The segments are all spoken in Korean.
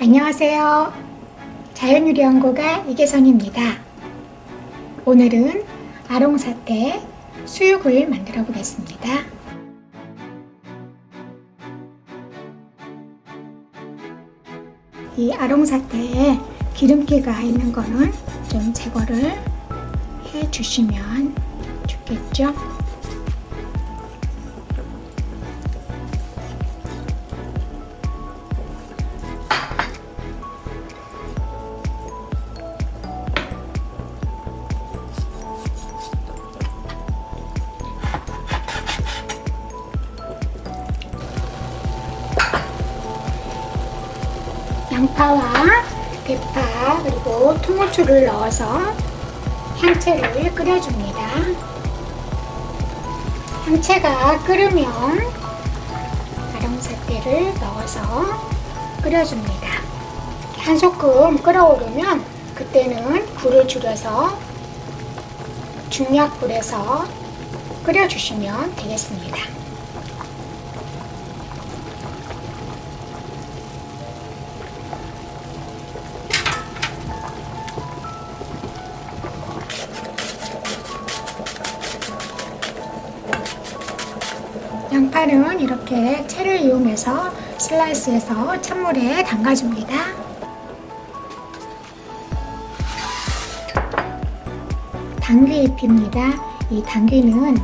안녕하세요. 자연유리연구가 이계선입니다. 오늘은 아롱사태 수육을 만들어 보겠습니다. 이 아롱사태에 기름기가 있는 거는 좀 제거를 해 주시면 좋겠죠? 양파와 대파 그리고 통후추를 넣어서 향채를 끓여줍니다. 향채가 끓으면 아롱사태를 넣어서 끓여줍니다. 한 소끔 끓어오르면 그때는 불을 줄여서 중약불에서 끓여주시면 되겠습니다. 양파는 이렇게 채를 이용해서 슬라이스해서 찬물에 담가줍니다. 당귀잎입니다. 이 당귀는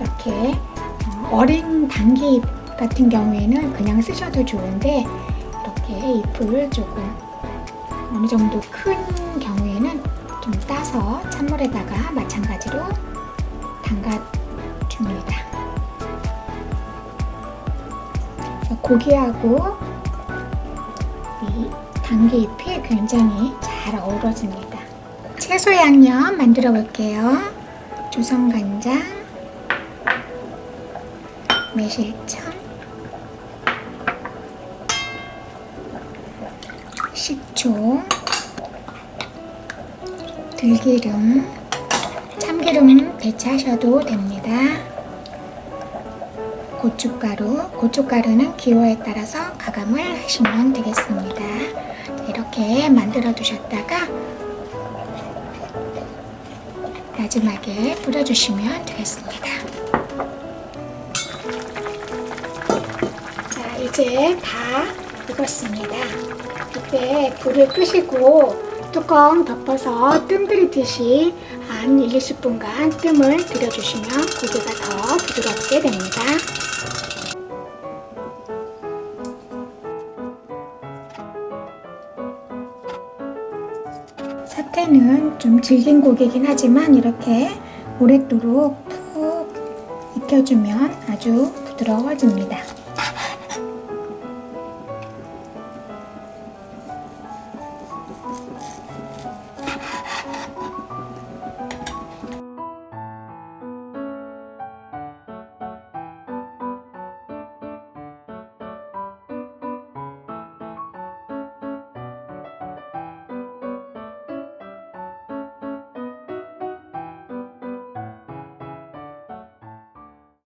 이렇게 어, 어린 당귀잎 같은 경우에는 그냥 쓰셔도 좋은데 이렇게 잎을 조금 어느 정도 큰 경우에는 좀 따서 찬물에다가 마찬가지로 담가 고기하고 이 당귀 잎이 굉장히 잘 어우러집니다. 채소 양념 만들어 볼게요. 조선 간장, 매실청, 식초, 들기름, 참기름 대체하셔도 됩니다. 고춧가루, 고춧가루는 기호에 따라서 가감을 하시면 되겠습니다. 이렇게 만들어 두셨다가 마지막에 뿌려주시면 되겠습니다. 자, 이제 다 익었습니다. 이때 불을 끄시고 뚜껑 덮어서 뜸 들이듯이 한 1, 20분간 뜸을 들여주시면 고기가 더 부드럽게 됩니다. 사태는 좀 질긴 고기긴 하지만 이렇게 오랫도록 푹 익혀주면 아주 부드러워집니다.